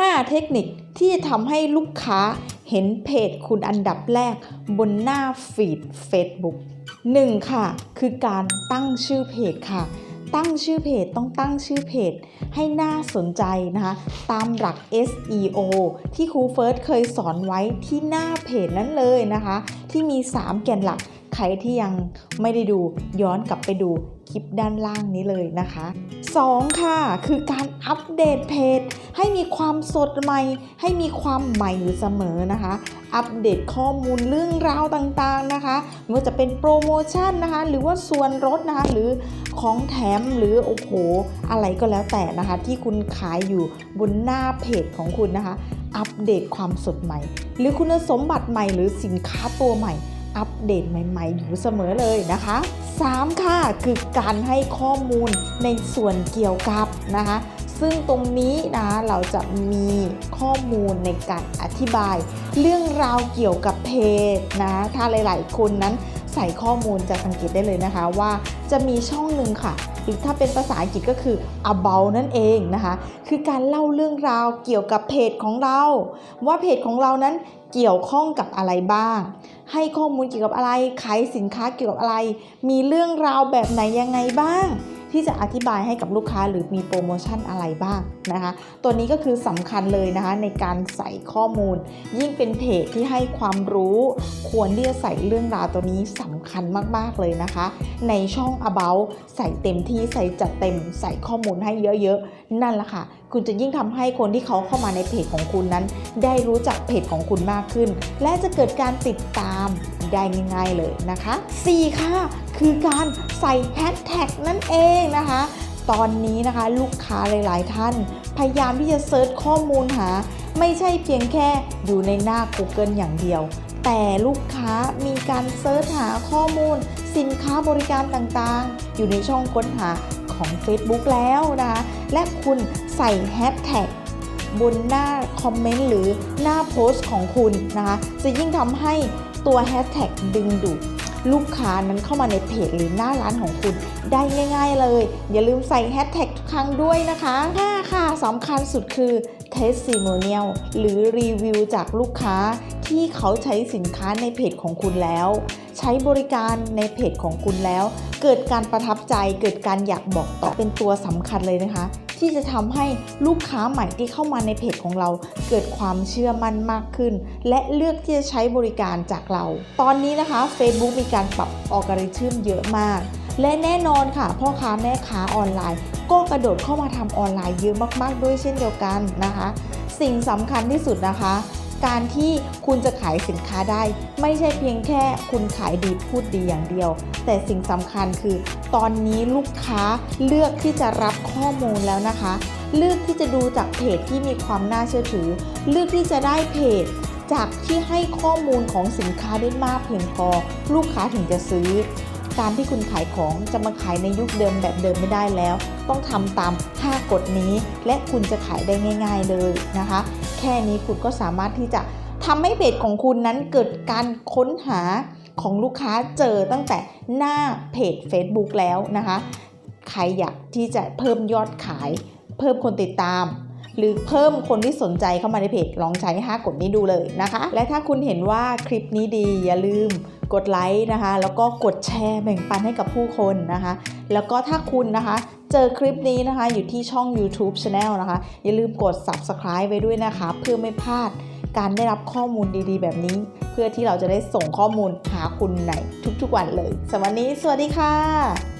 5 เทคนิคที่จะทำให้ลูกค้าเห็นเพจคุณอันดับแรกบนหน้าฟีด Facebook 1. ค่ะ คือการตั้งชื่อเพจค่ะ ตั้งชื่อเพจต้องตั้งชื่อเพจ ให้น่าสนใจนะคะ ตามหลัก SEO ที่ครูเฟิร์สเคยสอนไว้ที่หน้าเพจนั้นเลยนะคะ ที่มี 3 แกนหลัก ใครที่ยังไม่ได้ดูย้อนกลับไปดูคลิปด้านล่างนี้เลยนะคะ 2. ค่ะ คือการอัปเดตเพจ ให้มีความสดใหม่ ให้มีความใหม่อยู่เสมอนะคะ อัปเดตข้อมูลเรื่องราวต่างๆนะคะไม่ว่าจะเป็นโปรโมชั่นนะคะ หรือว่าส่วนลดนะคะ หรือของแถมหรือโอ้โห อะไรก็แล้วแต่นะคะ ที่คุณขายอยู่บนหน้าเพจของคุณนะคะ อัปเดตความสดใหม่ หรือคุณสมบัติใหม่หรือสินค้าตัวใหม่ อัปเดตใหม่ ๆ อยู่เสมอเลยนะคะ 3. ค่ะคือการให้ข้อมูลในส่วนเกี่ยวกับนะคะซึ่งตรงนี้นะเราจะมีข้อมูลในการอธิบาย เรื่องราวเกี่ยวกับเพจนะถ้าหลาย ๆ คนนั้นใส่ข้อมูลจะสังเกตได้เลยนะคะว่าจะมีช่องหนึ่งค่ะหรือถ้าเป็นภาษาอังกฤษก็คือ about นั่นเองนะคะ คือการเล่าเรื่องราวเกี่ยวกับเพจของเรา ว่าเพจของเรานั้นเกี่ยวข้องกับอะไรบ้าง ให้ข้อมูลเกี่ยวกับอะไร ขายสินค้าเกี่ยวกับอะไร มีเรื่องราวแบบไหนยังไงบ้าง ที่จะอธิบายให้กับลูกค้าหรือมีโปรโมชั่นอะไรบ้างนะคะ ตัวนี้ก็คือสำคัญเลยนะคะในการใส่ข้อมูล ยิ่งเป็นเพจที่ให้ความรู้ควรที่จะใส่เรื่องราวตัวนี้สำคัญมากๆเลยนะคะ ในช่อง about ใส่เต็มที่ใส่จัดเต็มใส่ข้อมูลให้เยอะๆ นั่นแหละค่ะ คุณจะยิ่งทำให้คนที่เขาเข้ามาในเพจของคุณนั้น ได้รู้จักเพจของคุณมากขึ้น และจะเกิดการติดตาม ได้ง่ายๆเลยนะคะ 4 ค่ะ คือการใส่แฮชแท็กนั่นเองนะคะ ตอนนี้นะคะลูกค้าหลายๆ ท่าน พยายามที่จะเซิร์ชข้อมูลหา ไม่ใช่เพียงแค่อยู่ในหน้า Google อย่างเดียว แต่ลูกค้ามีการเซิร์ชหาข้อมูล สินค้าบริการต่างๆ อยู่ในช่องค้นหาของ Facebook แล้วนะคะและคุณใส่แฮชแท็กบนหน้าคอมเมนต์หรือหน้าโพสต์ของคุณนะคะ จะยิ่งทำให้ ตัวแฮชแท็กดึงดูดลูกค้านั้นเข้ามาในเพจหรือหน้าร้านของคุณได้ง่าย ๆเลย อย่าลืมใส่แฮชแท็กทุกครั้งด้วยนะคะ5ค่ะสำคัญสุดคือ testimonial หรือรีวิวจากลูกค้าที่เขาใช้สินค้าในเพจของคุณแล้ว ใช้บริการในเพจของคุณแล้ว เกิดการประทับใจเกิดการอยากบอกต่อเป็นตัวสำคัญเลยนะคะ ที่จะทำให้ลูกค้าใหม่ที่เข้ามาในเพจของเรา เกิดความเชื่อมั่นมากขึ้น และเลือกที่จะใช้บริการจากเรา ตอนนี้นะคะ Facebook มีการปรับอัลกอริทึมเยอะมาก และแน่นอนค่ะ พ่อค้าแม่ค้าออนไลน์ ก็กระโดดเข้ามาทำออนไลน์เยอะมากๆ ด้วยเช่นเดียวกันนะคะ สิ่งสำคัญที่สุดนะคะ การที่คุณจะขายสินค้าได้ ไม่ใช่เพียงแค่คุณขายดีพูดดีอย่างเดียว แต่สิ่งสำคัญคือ ตอนนี้ลูกค้าเลือกที่จะรับข้อมูลแล้วนะคะ เลือกที่จะดูจากเพจที่มีความน่าเชื่อถือ เลือกที่จะได้เพจจากที่ให้ข้อมูลของสินค้าได้มากเพียงพอ ลูกค้าถึงจะซื้อ การที่คุณขายของจะมาขายในยุคเดิมแบบเดิมไม่ได้แล้ว ต้องทำตาม 5 กฎนี้ และคุณจะขายได้ง่าย ๆเลยนะคะ แค่นี้คุณก็สามารถที่จะทำให้เพจของคุณนั้นเกิดการค้นหาของลูกค้าเจอตั้งแต่หน้าเพจ Facebook แล้วนะคะ ใครอยากที่จะเพิ่มยอดขาย เพิ่มคนติดตามหรือเพิ่มคนที่สนใจเข้ามาในเพจลองใช้ 5 กฎนี้ดูเลยนะคะ และถ้าคุณเห็นว่าคลิปนี้ดีอย่าลืม กดไลค์นะคะ แล้วก็กดแชร์แบ่งปันให้กับผู้คนนะคะ แล้วก็ถ้าคุณนะคะเจอคลิปนี้นะคะอยู่ที่ช่อง YouTube Channel นะคะ อย่าลืมกด Subscribe ไว้ด้วยนะคะ เพื่อไม่พลาดการได้รับข้อมูลดีๆ แบบนี้ เพื่อที่เราจะได้ส่งข้อมูลหาคุณในทุกๆวันเลยสำหรับวันนี้ สวัสดีค่ะ